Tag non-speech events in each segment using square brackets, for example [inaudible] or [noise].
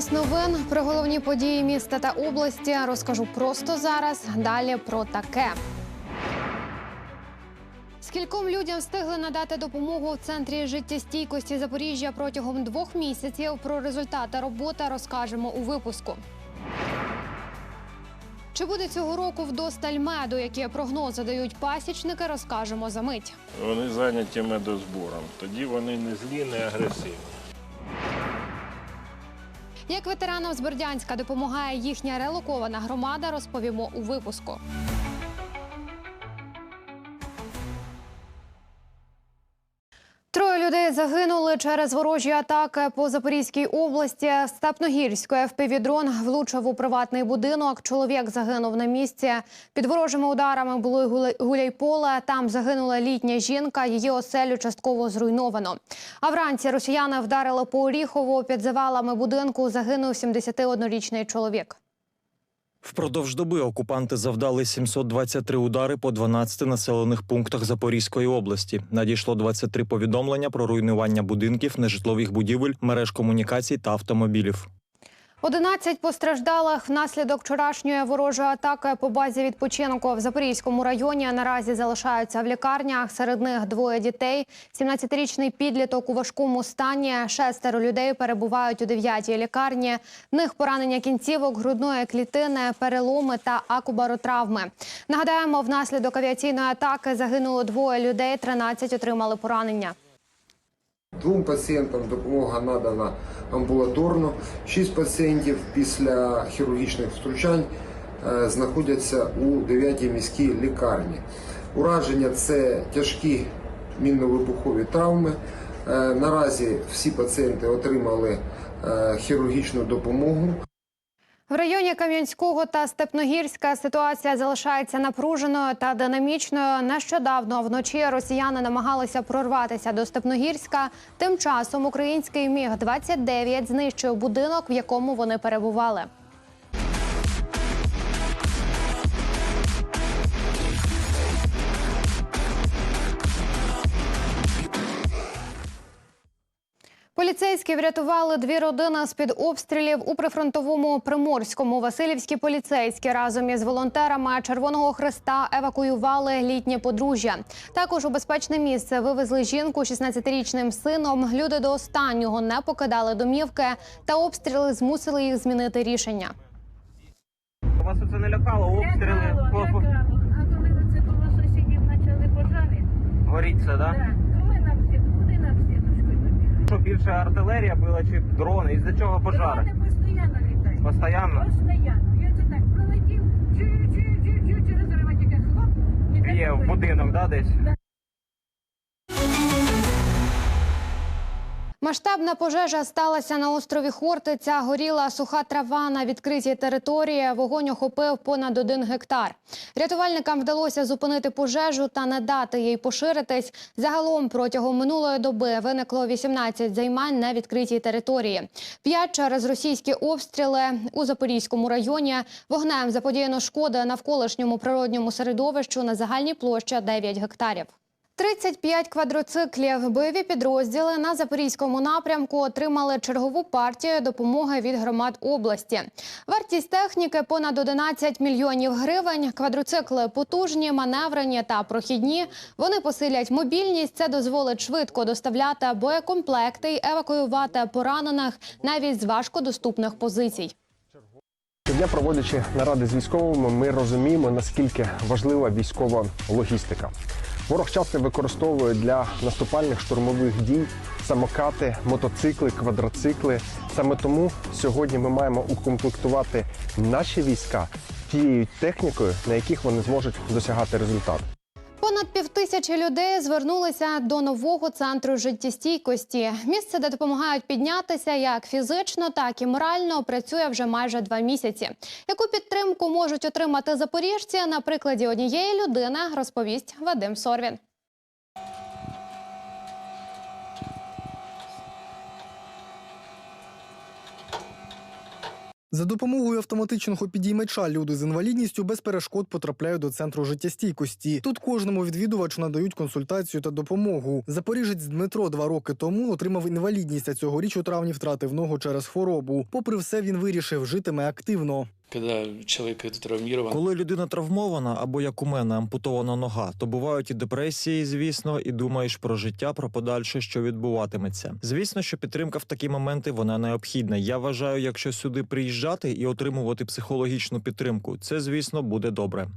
Час новин про головні події міста та області розкажу просто зараз. Далі про таке. Скільком людям встигли надати допомогу в центрі життєстійкості Запоріжжя протягом двох місяців. Про результати роботи розкажемо у випуску. Чи буде цього року вдосталь меду, які прогнози дають пасічники, розкажемо за мить. Вони зайняті медозбором. Тоді вони не злі, не агресивні. Як ветеранам з Бердянська допомагає їхня релокована громада, розповімо у випуску. Людей загинули через ворожі атаки по Запорізькій області. Степногірської ФПВ-дрон влучив у приватний будинок. Чоловік загинув на місці. Під ворожими ударами було й гуляйполе. Там загинула літня жінка. Її оселю частково зруйновано. А вранці росіяни вдарили по Оріхову. Під завалами будинку загинув 71-річний чоловік. Впродовж доби окупанти завдали 723 удари по 12 населених пунктах Запорізької області. Надійшло 23 повідомлення про руйнування будинків, нежитлових будівель, мереж комунікацій та автомобілів. 11 постраждалих внаслідок вчорашньої ворожої атаки по базі відпочинку в Запорізькому районі наразі залишаються в лікарнях. Серед них двоє дітей. 17-річний підліток у важкому стані. Шестеро людей перебувають у 9-й лікарні. В них поранення кінцівок, грудної клітини, переломи та акубаротравми. Нагадаємо, внаслідок авіаційної атаки загинуло двоє людей, 13 отримали поранення. Двом пацієнтам допомога надана амбулаторно. Шість пацієнтів після хірургічних втручань е, знаходяться у 9-й міській лікарні. Ураження це тяжкі мінно-вибухові травми. Е, Наразі всі пацієнти отримали е, хірургічну допомогу. В районі Кам'янського та Степногірська ситуація залишається напруженою та динамічною. Нещодавно вночі росіяни намагалися прорватися до Степногірська. Тим часом український міг 29 знищив будинок, в якому вони перебували. Поліцейські врятували дві родини з під обстрілів у прифронтовому Приморському. Васильівські поліцейські разом із волонтерами Червоного Христа евакуювали літнє подружжя. Також у безпечне місце вивезли жінку 16-річним сином. Люди до останнього не покидали домівки, та обстріли змусили їх змінити рішення. Вас це не лякало, обстріли, Лякало, лякало. А коли оце коло сусідів почали пожари, горіть це, да? так, коли нам всі, куди нам сіточкою Що більше артилерія була чи дрони? Із-за чого пожари? Дрони постійно літають. Постоянно? Постоянно. Я це так пролетів, чую, через ремонт, хлоп. і так Є в вибух. будинок, да, десь? Масштабна пожежа сталася на острові Хортиця. Горіла суха трава на відкритій території. Вогонь охопив понад один гектар. Рятувальникам вдалося зупинити пожежу та не дати їй поширитись. Загалом протягом минулої доби виникло 18 займань на відкритій території. П'ять через російські обстріли у Запорізькому районі. Вогнем заподіяно шкоди навколишньому природньому середовищу на загальній площі 9 гектарів. 35 квадроциклів. Бойові підрозділи на запорізькому напрямку отримали чергову партію допомоги від громад області. Вартість техніки понад 11 мільйонів гривень. Квадроцикли потужні, маневрені та прохідні. Вони посилять мобільність. Це дозволить швидко доставляти боєкомплекти й евакуювати поранених навіть з важкодоступних позицій. Щодня проводячи наради з військовими, ми розуміємо, наскільки важлива військова логістика. Ворог часто використовує для наступальних штурмових дій самокати, мотоцикли, квадроцикли. Саме тому сьогодні ми маємо укомплектувати наші війська тією технікою, на яких вони зможуть досягати результат. Понад півтисячі людей звернулися до нового центру життєстійкості. Місце, де допомагають піднятися як фізично, так і морально, працює вже майже два місяці. Яку підтримку можуть отримати запоріжці на прикладі однієї людини, розповість Вадим Сорвін. За допомогою автоматичного підіймача люди з інвалідністю без перешкод потрапляють до центру життєстійкості. Тут кожному відвідувачу надають консультацію та допомогу. Запоріжець Дмитро два роки тому отримав інвалідність, а цьогоріч у травні втратив ногу через хворобу. Попри все, він вирішив житиме активно. Когда чоловік травмірований. Коли людина травмована або як у мене ампутована нога, то бувають і депресії, звісно, і думаєш про життя, про подальше, що відбуватиметься. Звісно, що підтримка в такі моменти вона необхідна. Я вважаю, якщо сюди приїжджати і отримувати психологічну підтримку, це звісно буде добре.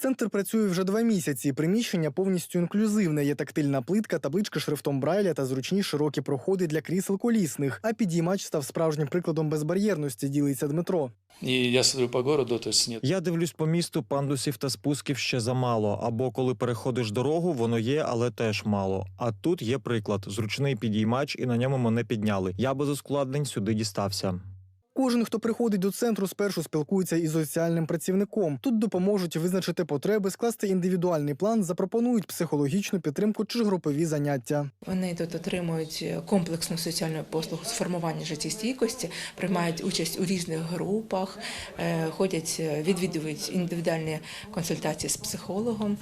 Центр працює вже два місяці. Приміщення повністю інклюзивне. Є тактильна плитка, таблички шрифтом Брайля та зручні широкі проходи для крісел колісних. А підіймач став справжнім прикладом безбар'єрності. Ділиться Дмитро. и я смотрю по городу, то есть нет. Я дивлюсь по місту, пандусів та спусків ще замало. Або коли переходиш дорогу, воно є, але теж мало. А тут є приклад: зручний підіймач, і на ньому мене підняли. Я без ускладнень сюди дістався. Кожен, хто приходить до центру, спершу спілкується із соціальним працівником. Тут допоможуть визначити потреби, скласти індивідуальний план, запропонують психологічну підтримку чи групові заняття. Вони тут отримують комплексну соціальну послугу з формування життєстійкості, приймають участь у різних групах, е, ходять, е, відвідують індивідуальні консультації з психологом.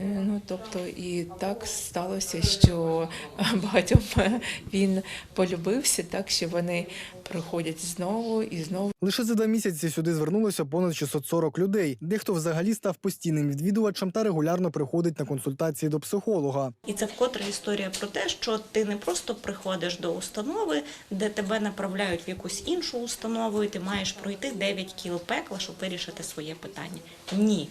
Е, Ну, тобто, і так сталося, що [laughs] багатьом е, він полюбився, так що вони приходять знову і знову. Лише за два місяці сюди звернулося понад 640 людей. Дехто взагалі став постійним відвідувачем та регулярно приходить на консультації до психолога. І це вкотре історія про те, що ти не просто приходиш до установи, де тебе направляють в якусь іншу установу, і ти маєш пройти 9 кіл пекла, щоб вирішити своє питання. Ні.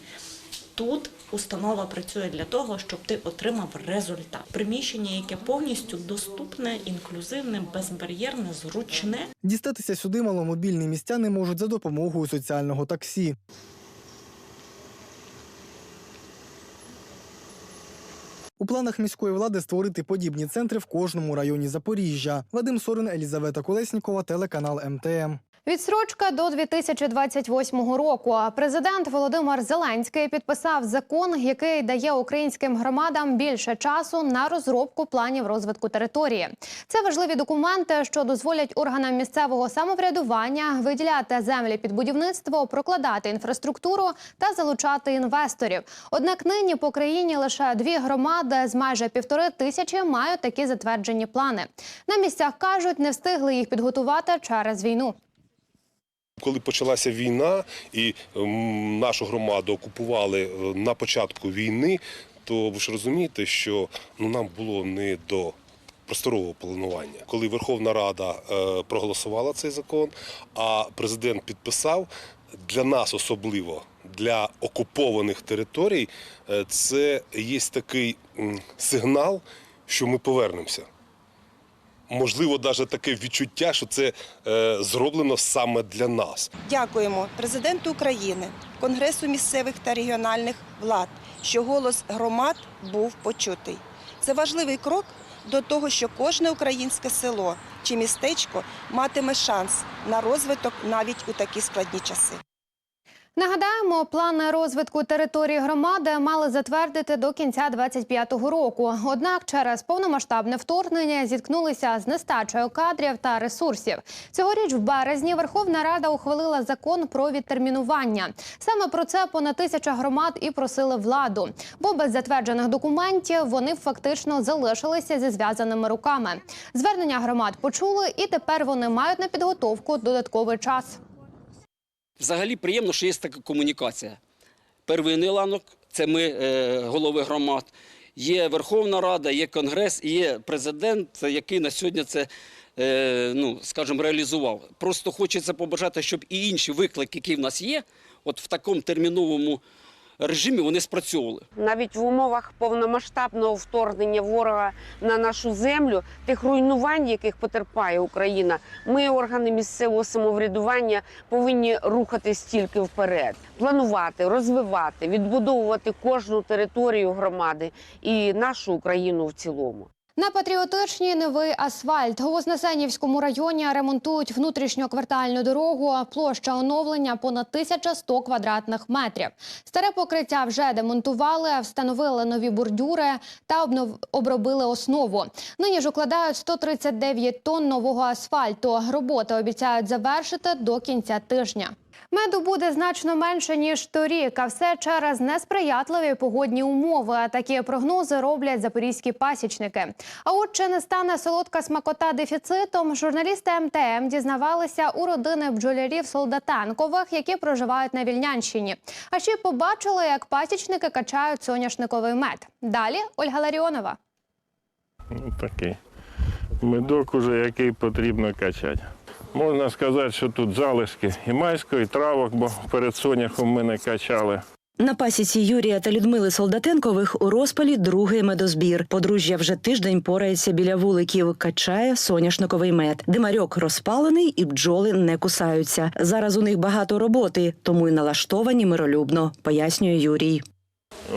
Тут установа працює для того, щоб ти отримав результат. Приміщення, яке повністю доступне, інклюзивне, безбар'єрне, зручне. Дістатися сюди маломобільні містяни можуть за допомогою соціального таксі. У планах міської влади створити подібні центри в кожному районі Запоріжжя. Вадим Сорин, Елізавета Колеснікова, телеканал МТМ. Відсрочка до 2028 року. Президент Володимир Зеленський підписав закон, який дає українським громадам більше часу на розробку планів розвитку території. Це важливі документи, що дозволять органам місцевого самоврядування виділяти землі під будівництво, прокладати інфраструктуру та залучати інвесторів. Однак нині по країні лише дві громади з майже півтори тисячі мають такі затверджені плани. На місцях кажуть, не встигли їх підготувати через війну. Коли почалася війна і ем, нашу громаду окупували е, на початку війни, то ви ж розумієте, що ну, нам було не до просторового планування. Коли Верховна Рада е, проголосувала цей закон, а президент підписав, для нас особливо, для окупованих територій, е, це є такий сигнал, що ми повернемося. Можливо, навіть таке відчуття, що це е, зроблено саме для нас. Дякуємо президенту України, Конгресу місцевих та регіональних влад, що голос громад був почутий. Це важливий крок до того, що кожне українське село чи містечко матиме шанс на розвиток навіть у такі складні часи. Нагадаємо, плани розвитку території громади мали затвердити до кінця 25-го року. Однак через повномасштабне вторгнення зіткнулися з нестачею кадрів та ресурсів. Цьогоріч в березні Верховна Рада ухвалила закон про відтермінування. Саме про це понад тисяча громад і просили владу. Бо без затверджених документів вони фактично залишилися зі зв'язаними руками. Звернення громад почули, і тепер вони мають на підготовку додатковий час. Взагалі приємно, що є така комунікація. Первинний ланок це ми, е, голови громад. Є Верховна Рада, є Конгрес, є президент, який на сьогодні це, е, ну, скажімо, реалізував. Просто хочеться побажати, щоб і інші виклики, які в нас є, от в такому терміновому режимі вони спрацьовували. Навіть в умовах повномасштабного вторгнення ворога на нашу землю, тих руйнувань, яких потерпає Україна, ми, органи місцевого самоврядування, повинні рухатись тільки вперед, планувати, розвивати, відбудовувати кожну територію громади і нашу Україну в цілому. На патріотичній новий асфальт у Вознесенівському районі ремонтують внутрішньоквартальну дорогу. Площа оновлення понад 1100 квадратних метрів. Старе покриття вже демонтували, встановили нові бордюри та обробили основу. Нині ж укладають 139 тонн нового асфальту. Роботи обіцяють завершити до кінця тижня. Меду буде значно менше ніж торік, а все через несприятливі погодні умови. Такі прогнози роблять запорізькі пасічники. А от чи не стане солодка смакота дефіцитом? Журналісти МТМ дізнавалися у родини бджолярів Солдатенкових, які проживають на Вільнянщині. А ще побачили, як пасічники качають соняшниковий мед. Далі Ольга Ларіонова. Ну, такий. Медок уже який потрібно качати. Можна сказати, що тут залишки і майського, і травок, бо перед соняхом ми не качали. На пасіці Юрія та Людмили Солдатенкових у розпалі другий медозбір. Подружжя вже тиждень порається біля вуликів, качає соняшниковий мед. Димарьок розпалений і бджоли не кусаються. Зараз у них багато роботи, тому й налаштовані миролюбно, пояснює Юрій.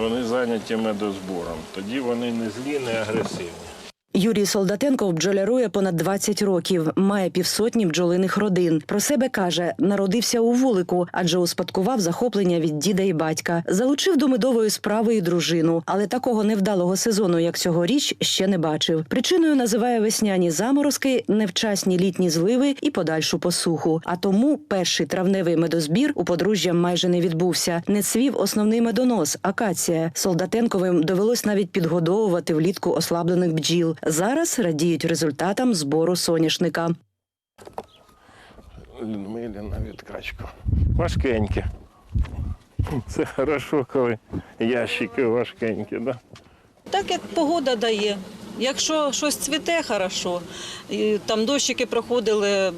Вони зайняті медозбором. Тоді вони не злі, не агресивні. Юрій Солдатенков бджолярує понад 20 років, має півсотні бджолиних родин. Про себе каже, народився у вулику, адже успадкував захоплення від діда і батька. Залучив до медової справи і дружину, але такого невдалого сезону, як цьогоріч, ще не бачив. Причиною називає весняні заморозки, невчасні літні зливи і подальшу посуху. А тому перший травневий медозбір у подружжя майже не відбувся. Не цвів основний медонос акація. Солдатенковим довелось навіть підгодовувати влітку ослаблених бджіл. Зараз радіють результатам збору соняшника. Людмилі на відкачку. Важкенькі. Це хорошо, коли ящики важкенькі, да? Так як погода дає. Якщо щось цвіте, хорошо. І там дощики проходили,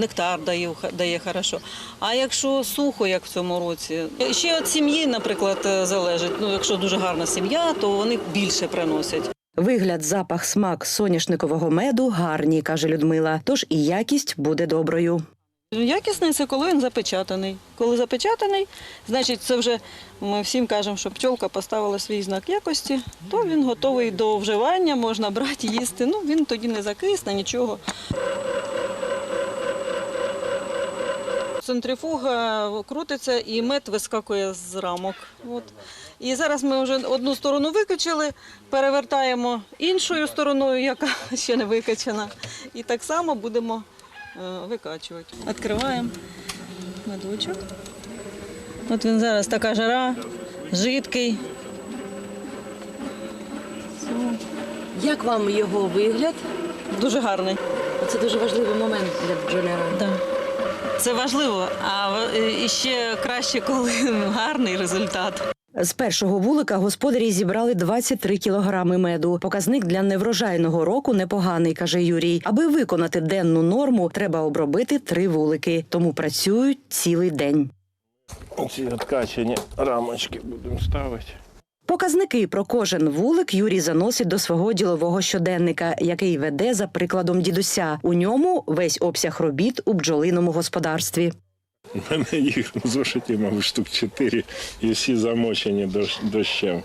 нектар дає, дає хорошо. А якщо сухо, як в цьому році, ще від сім'ї, наприклад, залежить. Ну, якщо дуже гарна сім'я, то вони більше приносять. Вигляд, запах, смак соняшникового меду гарні, каже Людмила. Тож і якість буде доброю. Якісний це коли він запечатаний. Коли запечатаний, значить це вже ми всім кажемо, що пчолка поставила свій знак якості, то він готовий до вживання, можна брати, їсти. Ну він тоді не закисне, нічого. Центрифуга крутиться і мед вискакує з рамок. От. І зараз ми вже одну сторону викачали, перевертаємо іншою стороною, яка [laughs] ще не викачана. І так само будемо е, викачувати. Відкриваємо медочок. От він зараз така жара, жидкий. Як вам його вигляд? Дуже гарний. Це дуже важливий момент для бджоляра. Да. Це важливо, а е, ще краще, коли [laughs] гарний результат. З першого вулика господарі зібрали 23 кілограми меду. Показник для неврожайного року непоганий, каже Юрій. Аби виконати денну норму, треба обробити три вулики, тому працюють цілий день. Ці відкачені рамочки будемо ставити. Показники про кожен вулик Юрій заносить до свого ділового щоденника, який веде за прикладом дідуся. У ньому весь обсяг робіт у бджолиному господарстві. У мене їх в зошиті, мабуть, штук 4 і всі замочені дощ- дощем.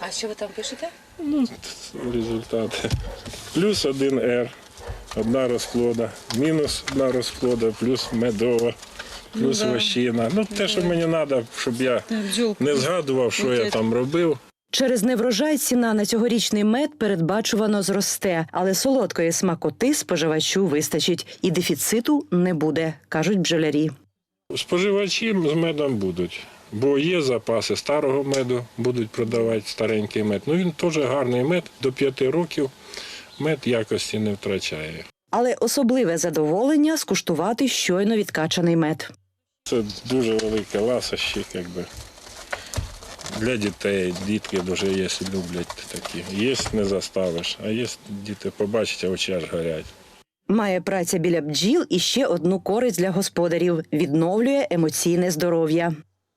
А що ви там пишете? Ну, результати. Плюс один R, одна розплода, мінус одна розплода, плюс медова, плюс Ну, да. вощина. Ну, те, що мені треба, щоб я не згадував, що я там робив. Через неврожай ціна на цьогорічний мед передбачувано зросте, але солодкої смакоти споживачу вистачить і дефіциту не буде, кажуть бджолярі. Споживачі з медом будуть, бо є запаси старого меду, будуть продавати старенький мед. Ну він теж гарний мед, до 5 років мед якості не втрачає. Але особливе задоволення скуштувати щойно відкачаний мед. Це дуже велике ласощі, якби. Для дітей, дітки дуже є, люблять такі. Є не заставиш, а є діти побачать, а очі аж горять. Має праця біля бджіл і ще одну користь для господарів відновлює емоційне здоров'я.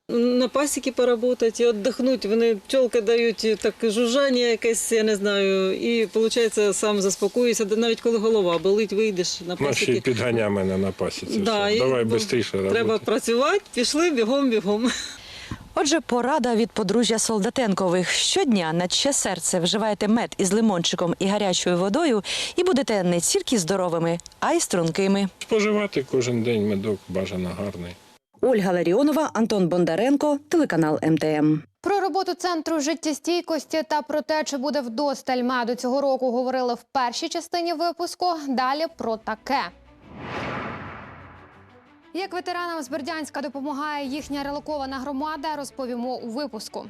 На пасіки поработати і віддихнути. Вони пчолки дають так жужжання якесь, я не знаю, і виходить, сам заспокоюєшся, навіть коли голова болить, вийдеш на ще й підганя мене на пасіці. Да, Давай швидше Треба працювати, пішли бігом, бігом. Отже, порада від подружжя Солдатенкових. Щодня на ще серце вживаєте мед із лимончиком і гарячою водою, і будете не тільки здоровими, а й стрункими. Споживати кожен день медок бажано гарний. Ольга Ларіонова, Антон Бондаренко, телеканал МТМ. Про роботу центру життєстійкості та про те, чи буде вдосталь меду цього року, говорили в першій частині випуску. Далі про таке. Як ветеранам з Бердянська допомагає їхня релокована громада, розповімо у випуску.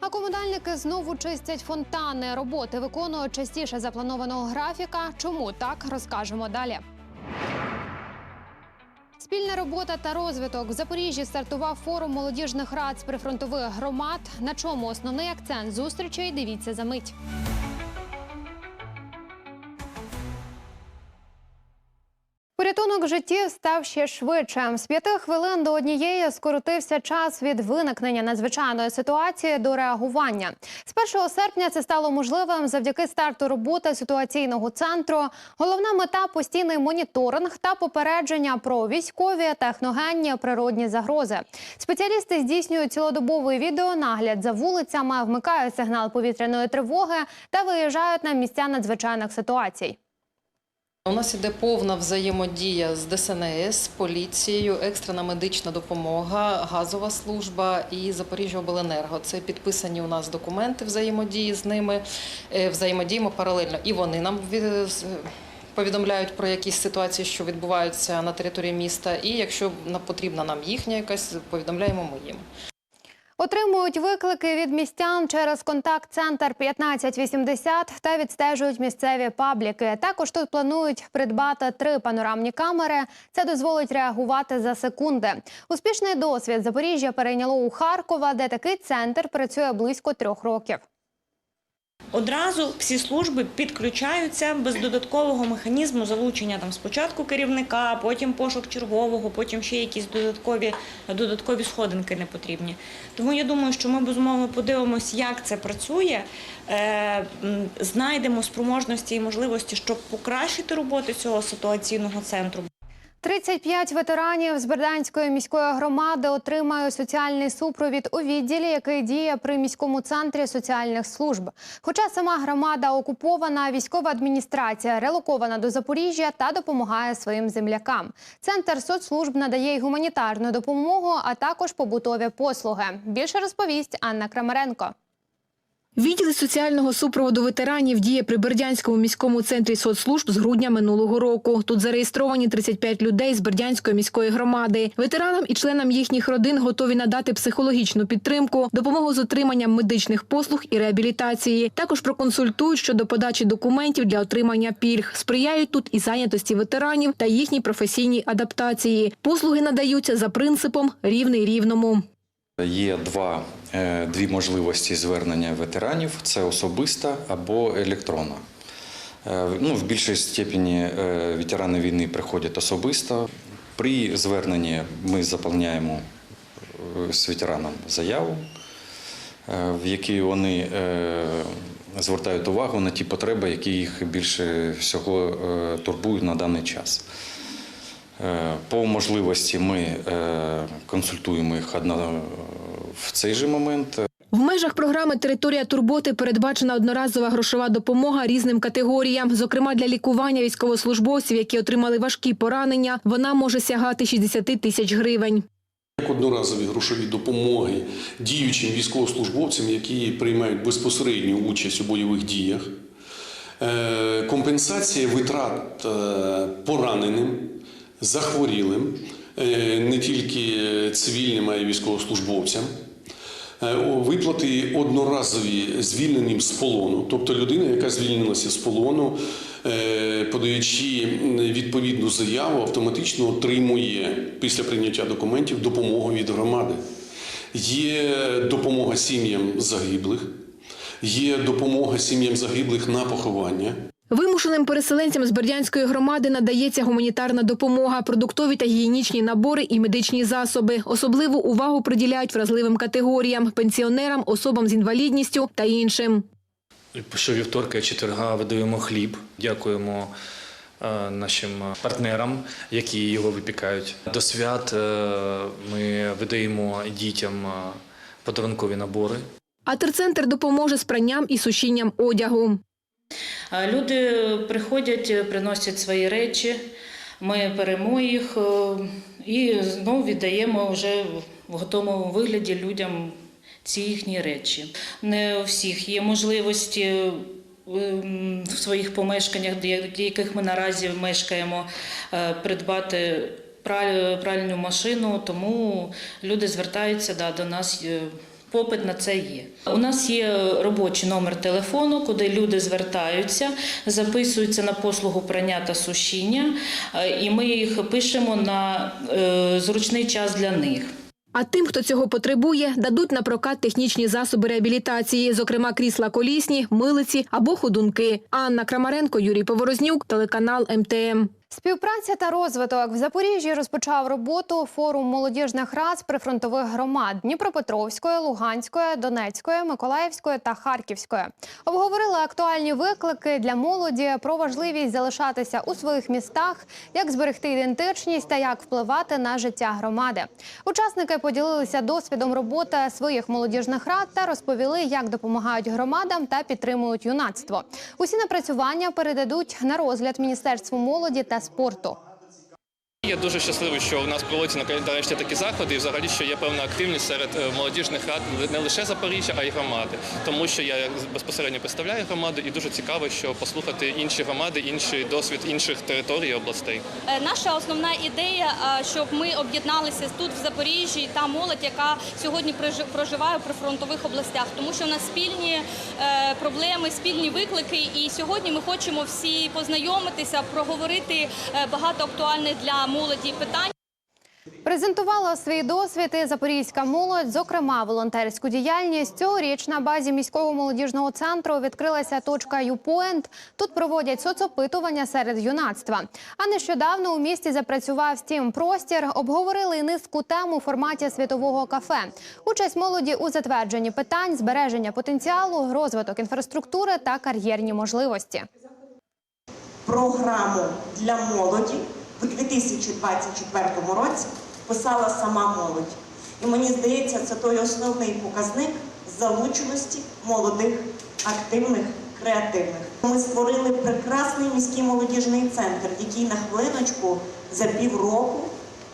А комунальники знову чистять фонтани. Роботи виконують частіше запланованого графіка. Чому так розкажемо далі. Спільна робота та розвиток в Запоріжжі стартував форум молодіжних рад з прифронтових громад. На чому основний акцент зустрічей? Дивіться за мить. Порятунок життів став ще швидше. З п'яти хвилин до однієї скоротився час від виникнення надзвичайної ситуації до реагування. З 1 серпня це стало можливим завдяки старту роботи ситуаційного центру. Головна мета постійний моніторинг та попередження про військові, техногенні, природні загрози. Спеціалісти здійснюють цілодобовий відеонагляд за вулицями, вмикають сигнал повітряної тривоги та виїжджають на місця надзвичайних ситуацій. У нас іде повна взаємодія з ДСНС, поліцією, екстрена медична допомога, газова служба і Запоріжжяобленерго. Це підписані у нас документи взаємодії з ними. Е, Взаємодіємо паралельно. І вони нам від- повідомляють про якісь ситуації, що відбуваються на території міста. І якщо на- потрібна нам їхня якась, повідомляємо ми їм. Отримують виклики від містян через контакт-центр 1580 та відстежують місцеві пабліки. Також тут планують придбати три панорамні камери. Це дозволить реагувати за секунди. Успішний досвід Запоріжжя перейняло у Харкова, де такий центр працює близько трьох років. Одразу всі служби підключаються без додаткового механізму залучення там спочатку керівника, потім пошук чергового, потім ще якісь додаткові, додаткові сходинки не потрібні. Тому я думаю, що ми безумовно подивимося, як це працює, е, знайдемо спроможності і можливості, щоб покращити роботу цього ситуаційного центру. 35 ветеранів з Берданської міської громади отримають соціальний супровід у відділі, який діє при міському центрі соціальних служб. Хоча сама громада окупована, військова адміністрація релокована до Запоріжжя та допомагає своїм землякам. Центр соцслужб надає й гуманітарну допомогу, а також побутові послуги. Більше розповість Анна Крамаренко. Відділ соціального супроводу ветеранів діє при Бердянському міському центрі соцслужб з грудня минулого року. Тут зареєстровані 35 людей з Бердянської міської громади. Ветеранам і членам їхніх родин готові надати психологічну підтримку, допомогу з отриманням медичних послуг і реабілітації. Також проконсультують щодо подачі документів для отримання пільг. Сприяють тут і зайнятості ветеранів та їхній професійній адаптації. Послуги надаються за принципом рівний рівному. Є два, е, дві можливості звернення ветеранів: це особиста або електронна. Е, Ну, в більшій степені е, ветерани війни приходять особисто. При зверненні ми заповняємо з ветераном заяву, в якій вони звертають увагу на ті потреби, які їх більше всього турбують на даний час. Е, По можливості ми е, консультуємо їх одно в цей же момент. В межах програми Територія турботи передбачена одноразова грошова допомога різним категоріям. Зокрема, для лікування військовослужбовців, які отримали важкі поранення, вона може сягати 60 тисяч гривень. Як одноразові грошові допомоги діючим військовослужбовцям, які приймають безпосередню участь у бойових діях, Е, компенсація витрат е, пораненим, захворілим, е, не тільки цивільним, а й військовослужбовцям. Е, Виплати одноразові звільненим з полону, тобто людина, яка звільнилася з полону, е, подаючи відповідну заяву, автоматично отримує після прийняття документів допомогу від громади. Є допомога сім'ям загиблих, є допомога сім'ям загиблих на поховання. Вимушеним переселенцям з Бердянської громади надається гуманітарна допомога, продуктові та гігієнічні набори і медичні засоби. Особливу увагу приділяють вразливим категоріям – пенсіонерам, особам з інвалідністю та іншим. Щовівторка і четверга видаємо хліб. Дякуємо е, нашим партнерам, які його випікають. До свят е, ми видаємо дітям е, подарункові набори. А терцентр допоможе з пранням і сушінням одягу. А Люди приходять, приносять свої речі, ми беремо їх е, і знову віддаємо вже в готовому вигляді людям ці їхні речі. Не у всіх є можливості в своїх помешканнях, в яких ми наразі мешкаємо, е, придбати праль- пральну машину, тому люди звертаються да, до нас. Попит на це є. У нас є робочий номер телефону, куди люди звертаються, записуються на послугу прання та сушіння, е, і ми їх пишемо на е, зручний час для них. А тим, хто цього потребує, дадуть на прокат технічні засоби реабілітації, зокрема крісла колісні, милиці або ходунки. Анна Крамаренко, Юрій Поворознюк, телеканал МТМ. Співпраця та розвиток в Запоріжжі розпочав роботу форум молодіжних рад прифронтових громад Дніпропетровської, Луганської, Донецької, Миколаївської та Харківської. Обговорили актуальні виклики для молоді про важливість залишатися у своїх містах, як зберегти ідентичність та як впливати на життя громади. Учасники поділилися досвідом роботи своїх молодіжних рад та розповіли, як допомагають громадам та підтримують юнацтво. Усі напрацювання передадуть на розгляд Міністерству молоді та спорту. Я дуже щасливий, що у нас проводяться на нарешті такі заходи, і взагалі, що є певна активність серед е, молодіжних рад не лише Запоріжжя, а й громади. Тому що я безпосередньо представляю громаду, і дуже цікаво, що послухати інші громади, інший досвід інших територій і областей. Е, Наша основна ідея, е, щоб ми об'єдналися тут в Запоріжжі та молодь, яка сьогодні прожи- проживає в прифронтових областях, тому що у нас спільні проблеми, спільні виклики. І сьогодні ми хочемо всі познайомитися, проговорити багато актуальних для молоді питань. Презентувала свій досвід і запорізька молодь, зокрема волонтерську діяльність. Цьогоріч на базі міського молодіжного центру відкрилася точка «Юпоінт». Тут проводять соцопитування серед юнацтва. А нещодавно у місті запрацював стім простір. Обговорили низку тем у форматі світового кафе. Участь молоді у затвердженні питань, збереження потенціалу, розвиток інфраструктури та кар'єрні можливості. програму для молоді у 2024 році писала сама молодь. І мені здається, це той основний показник залученості молодих, активних, креативних. Ми створили прекрасний міський молодіжний центр, який на хвилиночку за півроку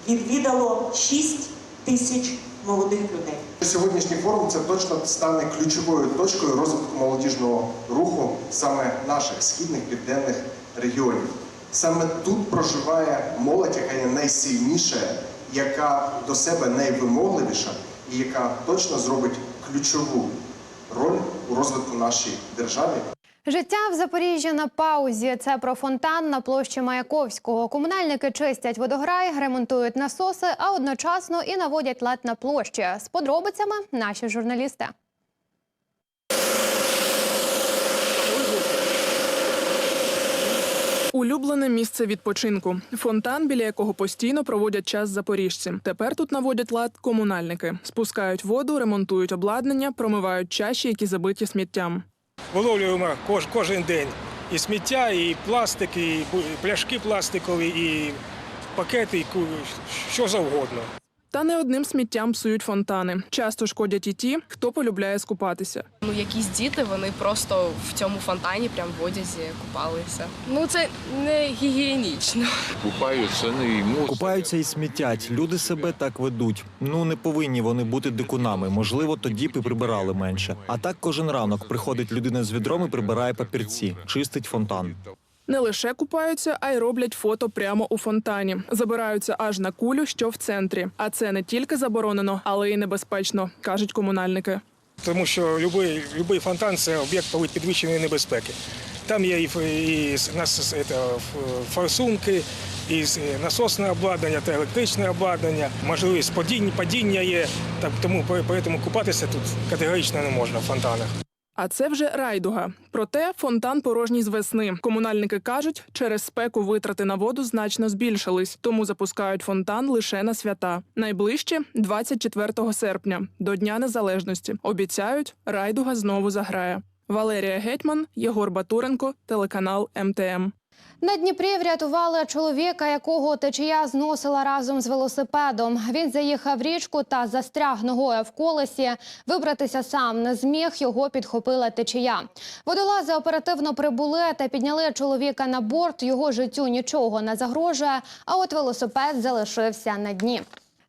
відвідало 6 тисяч молодих людей. Сьогоднішній форум це точно стане ключовою точкою розвитку молодіжного руху саме наших східних південних регіонів. Саме тут проживає молодь, яка є найсильніша, яка до себе найвимогливіша і яка точно зробить ключову роль у розвитку нашої держави. Життя в Запоріжжі на паузі. Це про фонтан на площі Маяковського. Комунальники чистять водограй, ремонтують насоси, а одночасно і наводять лад на площі. З подробицями наші журналісти. Улюблене місце відпочинку. Фонтан, біля якого постійно проводять час запоріжці. Тепер тут наводять лад комунальники, спускають воду, ремонтують обладнання, промивають чаші, які забиті сміттям. Виловлюємо кож, кожен день і сміття, і пластик, і пляшки пластикові, і пакети, і що завгодно. Та не одним сміттям псують фонтани. Часто шкодять і ті, хто полюбляє скупатися. Ну, якісь діти, вони просто в цьому фонтані, прям в одязі, купалися. Ну, це не гігієнічно. Купаються, ну і Купаються і смітять. Люди себе так ведуть. Ну не повинні вони бути дикунами. Можливо, тоді б і прибирали менше. А так кожен ранок приходить людина з відром і прибирає папірці, чистить фонтан. Не лише купаються, а й роблять фото прямо у фонтані. Забираються аж на кулю, що в центрі. А це не тільки заборонено, але й небезпечно, кажуть комунальники. Тому що будь-який фонтан це об'єкт підвищеної небезпеки. Там є і, і нас, це, форсунки, і насосне обладнання та електричне обладнання, можливість падіння, є. Так, тому поэтому купатися тут категорично не можна в фонтанах. А це вже райдуга. Проте фонтан порожній з весни. Комунальники кажуть, через спеку витрати на воду значно збільшились, тому запускають фонтан лише на свята. Найближче 24 серпня, до Дня Незалежності. Обіцяють, райдуга знову заграє. Валерія Гетьман, Єгор Батуренко, телеканал МТМ. На Дніпрі врятували чоловіка, якого течія зносила разом з велосипедом. Він заїхав в річку та застряг ногою в колесі. Вибратися сам не зміг. Його підхопила течія. Водолази оперативно прибули та підняли чоловіка на борт. Його життю нічого не загрожує. А от велосипед залишився на дні.